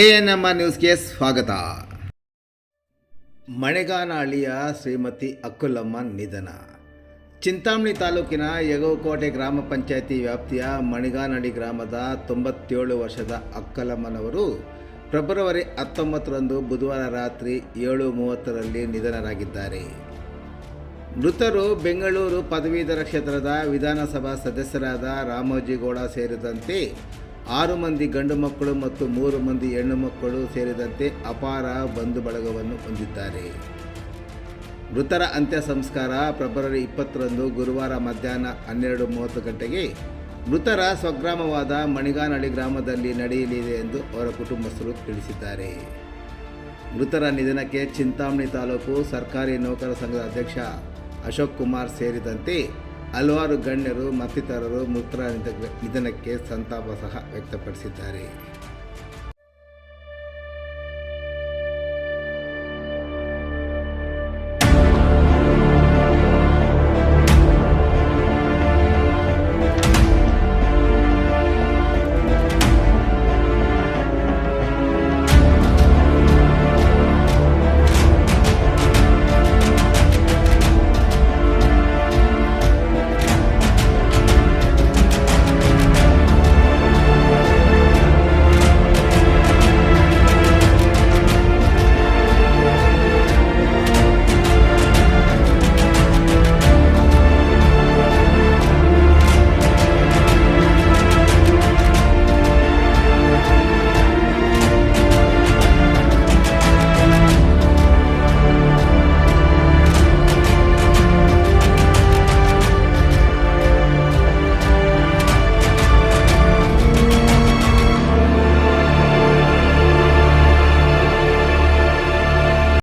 A N M ನ್ಯೂಸ್ಗೆ ಸ್ವಾಗತ. ಮಳೆಗಾನಹಳ್ಳಿಯ ಶ್ರೀಮತಿ ಅಕ್ಕುಲಮ್ಮ ನಿಧನ. ಚಿಂತಾಮಣಿ ತಾಲೂಕಿನ ಯಗೋಕೋಟೆ ಗ್ರಾಮ ಪಂಚಾಯಿತಿ ವ್ಯಾಪ್ತಿಯ ಮಣಿಗಾನಹಳ್ಳಿ ಗ್ರಾಮದ ತೊಂಬತ್ತೇಳು ವರ್ಷದ ಅಕ್ಕಲಮ್ಮನವರು ಫೆಬ್ರವರಿ ಹತ್ತೊಂಬತ್ತರಂದು ಬುಧವಾರ ರಾತ್ರಿ ಏಳು ಮೂವತ್ತರಲ್ಲಿ ನಿಧನರಾಗಿದ್ದಾರೆ. ಮೃತರು ಬೆಂಗಳೂರು ಪದವೀಧರ ಕ್ಷೇತ್ರದ ವಿಧಾನಸಭಾ ಸದಸ್ಯರಾದ ರಾಮೋಜಿಗೌಡ ಸೇರಿದಂತೆ ಆರು ಮಂದಿ ಗಂಡು ಮಕ್ಕಳು ಮತ್ತು ಮೂರು ಮಂದಿ ಹೆಣ್ಣು ಮಕ್ಕಳು ಸೇರಿದಂತೆ ಅಪಾರ ಬಂಧು ಬಳಗವನ್ನು ಹೊಂದಿದ್ದಾರೆ. ಮೃತರ ಅಂತ್ಯ ಸಂಸ್ಕಾರ ಫೆಬ್ರವರಿ ಇಪ್ಪತ್ತರಂದು ಗುರುವಾರ ಮಧ್ಯಾಹ್ನ ಹನ್ನೆರಡು ಮೂವತ್ತು ಗಂಟೆಗೆ ಮೃತರ ಸ್ವಗ್ರಾಮವಾದ ಮಣಿಗಾನಹಳ್ಳಿ ಗ್ರಾಮದಲ್ಲಿ ನಡೆಯಲಿದೆ ಎಂದು ಅವರ ಕುಟುಂಬಸ್ಥರು ತಿಳಿಸಿದ್ದಾರೆ. ಮೃತರ ನಿಧನಕ್ಕೆ ಚಿಂತಾಮಣಿ ತಾಲೂಕು ಸರ್ಕಾರಿ ನೌಕರ ಸಂಘದ ಅಧ್ಯಕ್ಷ ಅಶೋಕ್ ಕುಮಾರ್ ಸೇರಿದಂತೆ ಹಲವಾರು ಗಣ್ಯರು ಮತ್ತಿತರರು ಮೃತರ ನಿಧನಕ್ಕೆ ಸಂತಾಪ ಸಹ ವ್ಯಕ್ತಪಡಿಸಿದ್ದಾರೆ.